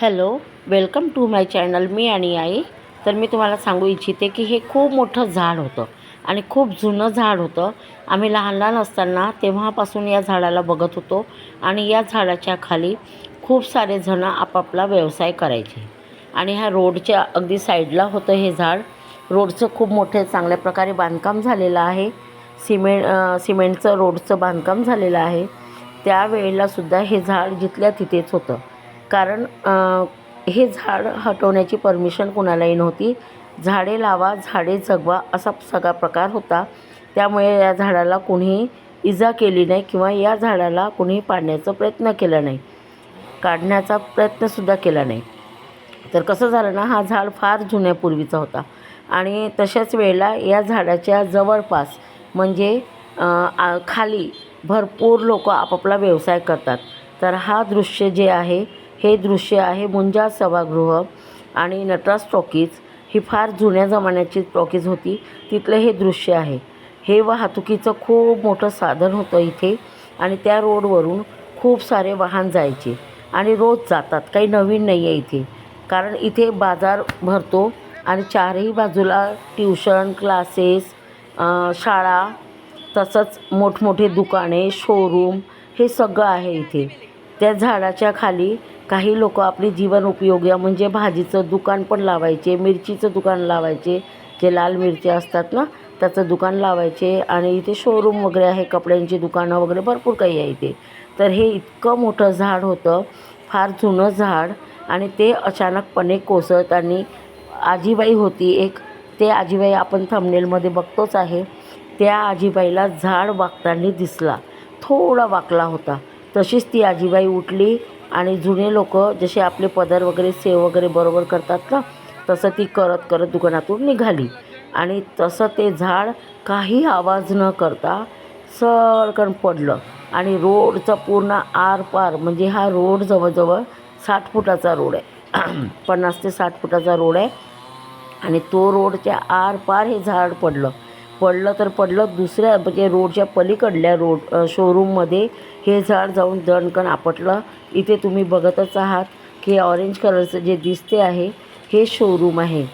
Hello welcome to my channel मी आणि आई. तर मी तुम्हाला सांगू इच्छिते की हे खूप मोठं झाड होतं आणि खूप जुनं झाड होतं. आम्ही लहान लहान असताना तेव्हापासून या झाडाला बघत होतो आणि या झाडाच्या खाली खूप सारे जणं आपापला व्यवसाय करायचे. आणि ह्या रोडच्या अगदी साईडला होतं हे झाड. रोडचं खूप मोठे चांगल्या प्रकारे बांधकाम झालेलं आहे. सिमेंट सिमेंटचं रोडचं बांधकाम झालेलं आहे. त्यावेळेलासुद्धा हे झाड जिथल्या तिथेच होतं. कारण हे झाड हटवण्याची परमिशन कुणालाही नव्हती. झाडे लावा झाडे जगवा असा सगळा प्रकार होता. त्यामुळे या झाडाला कुणीही इजा केली नाही किंवा या झाडाला कुणीही पाडण्याचा प्रयत्न केला नाही. काढण्याचा प्रयत्नसुद्धा केला नाही. तर कसं झालं ना हा झाड फार जुन्यापूर्वीचा होता. आणि तशाच वेळेला या झाडाच्या जवळपास म्हणजे आ- खाली भरपूर लोक आपापला व्यवसाय करतात. तर हा दृश्य जे आहे हे दृश्य आहे मुंजा सभागृह आणि नटराज टॉकीज ही फार जुन्या जमान्याची टॉकीज होती. तिथलं हे दृश्य आहे. हे वाहतुकीचं खूप मोठं साधन होतं इथे आणि त्या रोडवरून खूप सारे वाहन जायचे आणि रोज जातात. काही नवीन नाही आहे इथे. कारण इथे बाजार भरतो आणि चारही बाजूला ट्युशन क्लासेस शाळा तसंच मोठमोठे दुकाने शोरूम हे सगळं आहे इथे. त्या झाडाच्या खाली काही लोक आपली जीवन उपयोगी म्हणजे भाजीचं दुकान पण लावायचे मिरचीचं दुकान लावायचे जे लाल मिरच्या असतात ना त्याचं दुकान लावायचे आणि इथे शोरूम वगैरे आहे कपड्यांची दुकानं वगैरे भरपूर काही आहे इथे. तर हे इतकं मोठं झाड होतं फार जुनं झाड आणि ते अचानकपणे कोसळत आणि आजीबाई होती एक ते आजीबाई आपण थंबनेलमध्ये बघतोच आहे. त्या आजीबाईला झाड वाकताना दिसला थोडा वाकला होता. तशीच ती आजीबाई उठली आणि जुने लोक जसे आपले पदर वगैरे सेव वगैरे बरोबर करतात ना तसं ती करत करत दुकानातून निघाली. आणि तसं ते झाड काही आवाज न करता सरकण पडलं. आणि रोडचा पूर्ण आरपार म्हणजे हा रोड जवळजवळ साठ फुटाचा रोड आहे. पन्नास ते साठ फुटाचा रोड आहे. आणि तो रोडच्या आरपार हे झाड पडलं. पडलं तर पडलं. दुसऱ्या म्हणजे रोडच्या पलीकडल्या रोड शोरूममध्ये हे झाड जाऊन दणकण आपटलं. इथे तुम्ही बघतच आहात की ऑरेंज कलरचं जे दिसते आहे हे शोरूम आहे.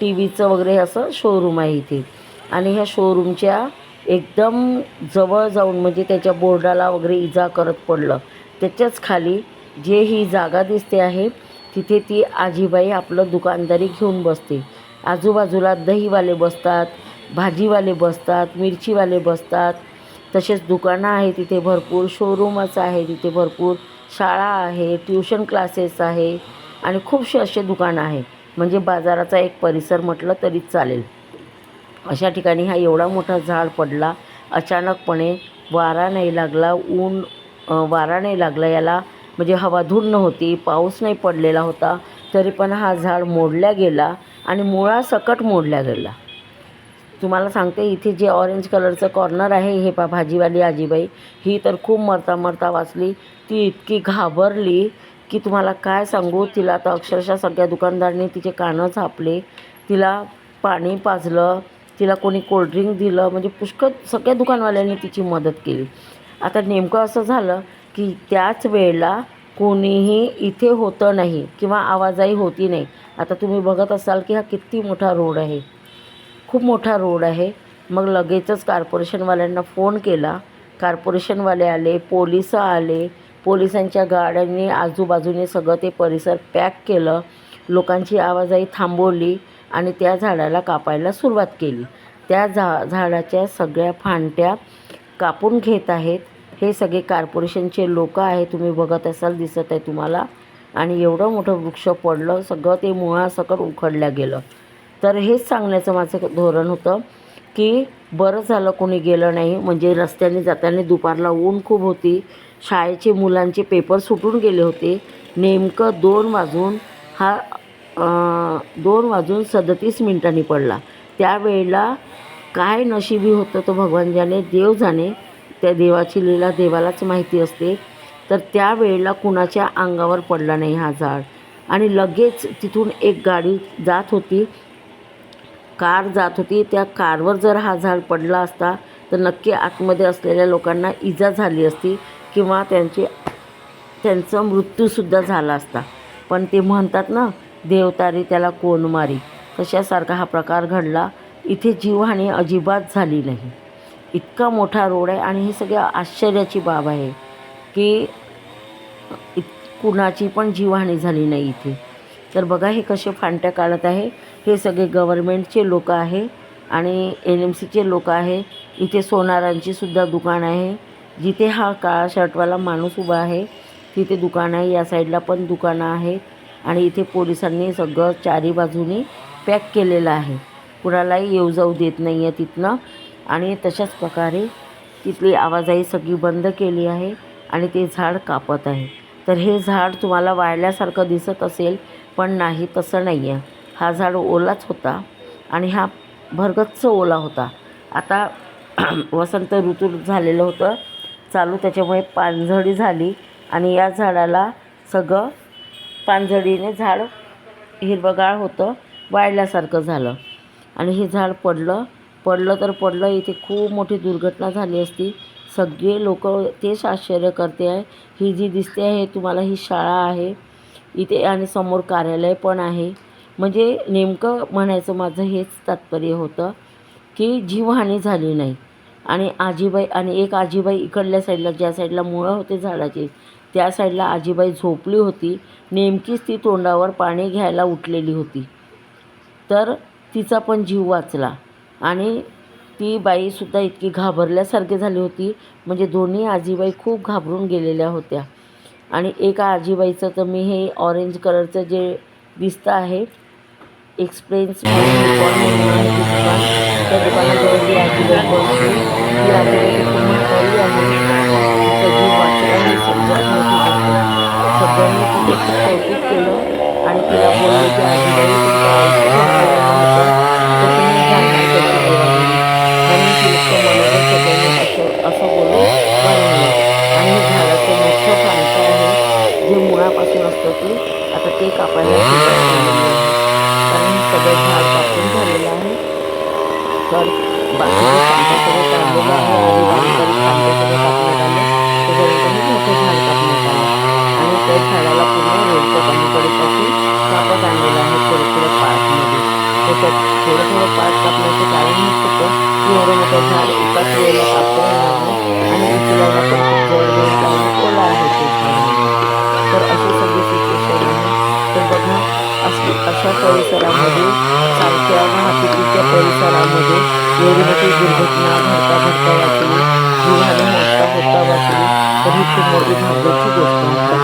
टी व्हीचं वगैरे असं शोरूम आहे इथे. आणि ह्या शोरूमच्या एकदम जवळ जाऊन म्हणजे त्याच्या बोर्डाला वगैरे इजा करत पडलं. त्याच्याच खाली जे ही जागा दिसते आहे तिथे ती आजीबाई आपलं दुकानदारी घेऊन बसते. आजूबाजूला दहीवाले बसतात भाजीवाले बसतात मिरचीवाले बसतात. तसेच दुकानं आहे तिथे भरपूर शोरूमच आहे तिथे भरपूर शाळा आहे ट्युशन क्लासेस आहे आणि खूपसे असे दुकानं आहे. म्हणजे बाजाराचा एक परिसर म्हटलं तरी चालेल. अशा ठिकाणी हा एवढा मोठा झाड पडला अचानकपणे वारा नाही लागला ऊन वारा नाही लागला याला म्हणजे हवा धूर नव्हती पाऊस नाही पडलेला होता तरी पण हा झाड मोडला गेला आणि मुळासकट मोडल्या गेला. तुम्हाला सांगते इथे जे ऑरेंज कलरचं कॉर्नर आहे हे पा भाजीवाली आजीबाई. ही तर खूप मरता मरता वाचली. ती इतकी घाबरली की तुम्हाला काय सांगू? तिला तर अक्षरशः सगळ्या दुकानदारांनी तिचे कानं झापले. तिला पाणी पाजलं. तिला कोणी कोल्ड्रिंक दिलं. म्हणजे पुष्कळ सगळ्या दुकानवाल्यांनी तिची मदत केली. आता नेमकं असं झालं की त्याच वेळेला कोणीही इथे होतं नाही किंवा आवाजाही होती नाही. आता तुम्ही बघत असाल की हा किती मोठा रोड आहे. खूप मोठा रोड आहे. मग लगेचच कार्पोरेशनवाल्यांना फोन केला. कार्पोरेशनवाले आले पोलीस आले. पोलिसांच्या गाड्यांनी आजूबाजूने सगळं ते परिसर पॅक केलं. लोकांची आवाजाही थांबवली आणि त्या झाडाला कापायला सुरुवात केली. त्या झा झाडाच्या सगळ्या फांट्या कापून घेत आहेत. हे सगळे कार्पोरेशनचे लोक आहे तुम्ही बघत असाल दिसत आहे तुम्हाला. आणि एवढं मोठं वृक्ष पडलं सगळं ते मुळासकट उखडलं गेलं. तर हेच सांगण्याचं माझं धोरण होतं की बरं झालं कोणी गेलं नाही. म्हणजे रस्त्याने जाताना दुपारला ऊन खूप होती. शाळेचे मुलांचे पेपर सुटून गेले होते. नेमकं दोन वाजून हा दोन वाजून सदतीस मिनिटांनी पडला. त्यावेळेला काय नशिबी होतं तो भगवानजाने देव जाणे त्या देवाची लीला देवालाच माहिती असते. तर त्यावेळेला कुणाच्या अंगावर पडला नाही हा झाड. आणि लगेच तिथून एक गाडी जात होती. कार जात होती त्या कारवर जर हा झाड पडला असता तर नक्की आतमध्ये असलेल्या लोकांना इजा झाली असती किंवा त्यांची त्यांचा मृत्यूसुद्धा झाला असता. पण ते म्हणतात ना देवतारी त्याला कोण मारी? तशासारखा हा प्रकार घडला. इथे जीवहानी अजिबात झाली नाही. इतका मोठा रोड आहे आणि ही सगळ्या आश्चर्याची बाब आहे की इत कुणाची पण जीवहानी झाली नाही इथे. तर बघा हे कसे फांट्या काढत आहे. हे सगळे गव्हर्मेंटचे लोक आहे आणि एन एम सीचे लोक आहे. इथे सोनारांची सुद्धा दुकान आहे. जिथे हा काळा शर्टवाला माणूस उभा आहे तिथे दुकान आहे. या साईडला पण दुकानं आहे आणि इथे पोलिसांनी सगळं चारी बाजूनी पॅक केलेलं आहे. कुणालाही येऊ जाऊ देत नाही आहे तिथनं आणि तशाच प्रकारे तिथली आवाजाही सगळी बंद केली आहे आणि ते झाड कापत आहे. तर हे झाड तुम्हाला वाळल्यासारखं दिसत असेल पण नाही तसं नाही आहे हा झाड ओलाच होता आणि हा भरगच्च ओला होता. आता वसंत ऋतू झालेलं होतं. चालू त्याच्यामुळे पानझडी झाली आणि या झाडाला सगळं पानझडीने झाड हिरवंगार होतं वाळल्यासारखं झालं. आणि हे झाड पडलं पडलं तर पडलं. इथे खूप मोठी दुर्घटना झाली असती. सगळे लोक तेच आश्चर्य करते आहे. ही जी दिसते आहे तुम्हाला ही शाळा आहे. इथे आणि समोर कार्यालय पण आहे. म्हणजे नेमकं म्हणायचं माझं हेच तात्पर्य होतं की जीवहानी झाली नाही आणि आजीबाई आणि एक आजीबाई इकडल्या साईडला ज्या साईडला मुळं होते झाडाची त्या साईडला आजीबाई झोपली होती. नेमकीच ती तोंडावर पाणी घ्यायला उठलेली होती. तर तिचा पण जीव वाचला आणि ती बाईसुद्धा इतकी घाबरल्यासारखी झाली होती. म्हणजे दोन्ही आजीबाई खूप घाबरून गेलेल्या होत्या. आणि एका आजीबाईचं तर मी हे ऑरेंज कलरचं जे दिसतं आहे एक्सप्रेन्स दुकान त्या दुकानाजवळ ती आजीबाई बसली ती आजीबाई खूप म्हातारी आहे तिचा जीव वाचला सगळ्यांनी तिथे खूप कौतुक केलं आणि तिला बोलले की आजीबाई असं असं बोलून आणि झाडाचं मोठं फांचं आहे जे मुळापासून असतं ते आता ते कापायला सुरुवात झालेली आहे कारण हे सगळं झाड कापून झालेलं आहे तर बाकीचे फांद्या सगळं काढलेलं आहे आणि बारीक बारीक फांद्या सगळं कापण्यात आलं त्याच्यानंतर हे मोठं झाड कापण्यात आलं आणि त्या झाडाला पूर्ण पलीकडेपासून कापत आणलेलं आहे थोडं थोडं पार्टमध्ये त्याच्यात थोडं थोडं पार्ट कापण्याचं कारण हेच होतं की एवढं मोठं झाड एकाच वेळेला कापता येणार नाही आणि उचलायला पण खूप जवळ जवळ ओला आहे ते तर अशी सगळी सिच्युएशन आहे. तर बघा अशी अशा परिसरामध्ये सारख्या वाहतुकीच्या परिसरामध्ये एवढी मोठी दुर्घटना घडता घडता वाचली. जीवाने मोठा होता वाचली. तर ही खूप मोठी भाग्याची गोष्ट आहे.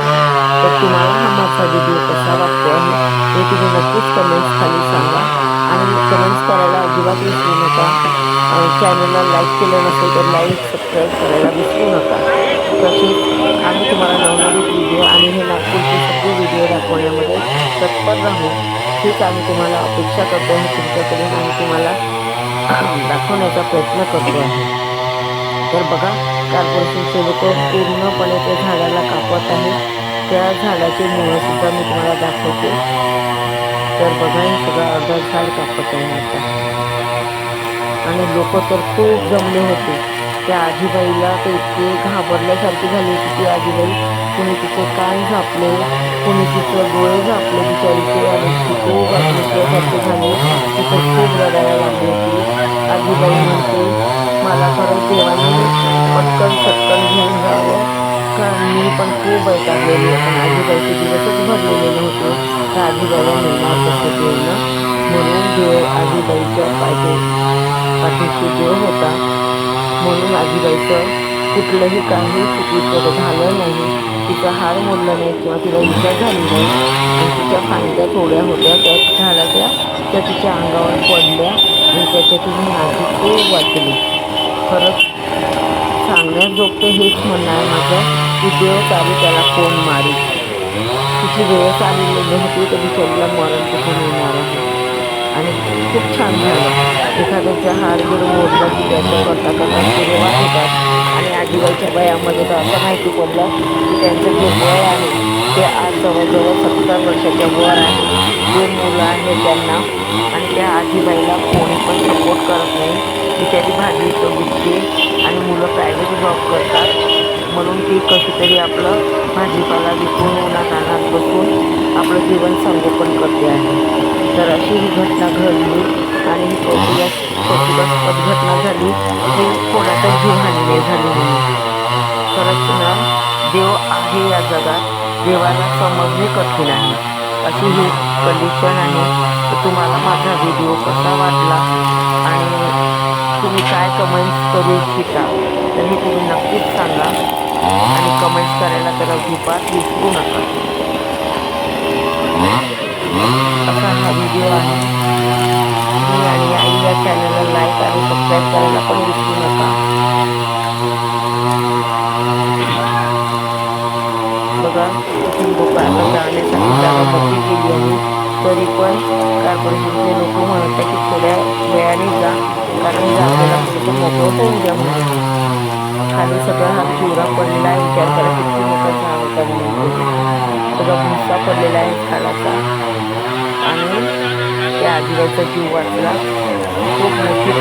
तर तुम्हाला हा माझा व्हिडिओ कसा वाटतो आहे हे तुम्ही नक्कीच कमेंट्स खाली सांगा. आणि कमेंट्स करायला अजिबात विसरू नका. चॅनलला लाईक केलं नसेल तर लाईक सबस्क्राईब करायला विसरू नका. तसेच आम्ही तुम्हाला नवनवीन व्हिडिओ आणि हे नागपूरचे सगळे व्हिडिओ दाखवण्यामध्ये तत्पर राहू. हीच आम्ही तुम्हाला अपेक्षा करतो आहे तुमच्याकडून आम्ही तुम्हाला दाखवण्याचा प्रयत्न करतो आहे तर बघा कार्पोरेशनचे लोक पूर्णपणे त्या झाडाला कापत आहेत. त्या झाडाचे मुळंसुद्धा मी तुम्हाला दाखवते. तर बघा हे सगळं अर्धा झाड कापत आहे आता. आणि लोक तर खूप जमले होते. त्या आजीबाईला ते इतके घाबरल्यासारखी झाली होती ती आजीबाई. कोणी तिचे कान झापले कोणी तिचे डोळे झापले बिचारीचे. आणि ती खूप आत्महत्यासारखी झाली. तिथं खूप रडायला लागली होती. आजीबाई म्हणते मला खरं देवाने पटकन सटकन घेऊन जावं. कारण मी पण खूप वैतागलेली आहे. पण आजीबाईचे दिवसच भरलेले होते त्या आजीबाईला मिळणार कसं देऊन म्हणून देव आजीबाईच्या पाठी पाठीशी देव होता. म्हणून आजीबाईचं कुठलंही काही चुकीचं झालं नाही. तिचा हार मोडला नाही किंवा तिला इजा झाली नाही. आणि तिच्या फांद्या थोड्या होत्या त्या झाडाच्या त्या तिच्या अंगावर पडल्या आणि त्याच्यातून ही आजी खूप वाचली खरंच सांगण्याजोगतं हेच म्हणणं आहे माझं की देव चालू त्याला कोण मारी तिची वेळ आलेली होती तर बिचारीला मरण कुठून येणार आहे? आणि खूप छान झालं. एखाद्याचा हार जर मोडला की त्याचं करता करता सुरुवात होतात आणि आजीबाईच्या वयामध्ये तर असं माहिती पडलं की त्यांचं जे वय आहे ते आज जवळजवळ सत्तर वर्षाच्या वर आहे. जे मुलं आहेत त्यांना आणि त्या आजीबाईला कोणी पण सपोर्ट करत नाही. बिचारी भाजीचं विकते आणि मुलं प्रायव्हेट जॉब करतात. म्हणून ती कशीतरी आपलं भाजीपाला विकून उन्हातानात बसून आपलं जीवन संगोपन करते आहे. तर अशी ही घटना घडली आणि ही कौतुकास कौतुकास्पद घटना झाली हे कोणाचा जीवहानी झाली नाही खरंच ना देव आहे या जगात देवाला समजणे कठीण आहे. अशी ही कंडिशन आहे. तर तुम्हाला माझा व्हिडिओ कसा वाटला? आणि तुम्ही काय कमेंट्स करू इच्छिता? तर हे तुम्ही नक्कीच सांगा. आणि कमेंट्स करायला तर अजिबात विसरू नका. असा हा व्हिडिओ आहे. मी आणि आई या चॅनलला लाईक आणि सबस्क्राईब करायला पण विसरू नका. बघा इथून लोकांना जाण्यासाठी जागा मोठी केली आहे. तरी पण कॉर्पोरेशनचे लोक म्हणत आहे की थोड्या वेळाने जा कारण थोडंसं मोकळं होऊन द्या म्हणून. खाली सगळा हा पिवरा पडलेला आहे विचार करा किती मोठा झाड होता सगळा भुसा पडलेला आहे झाडाचा आणि त्या आजीबाईचा जीव वाचला. खूप मोठी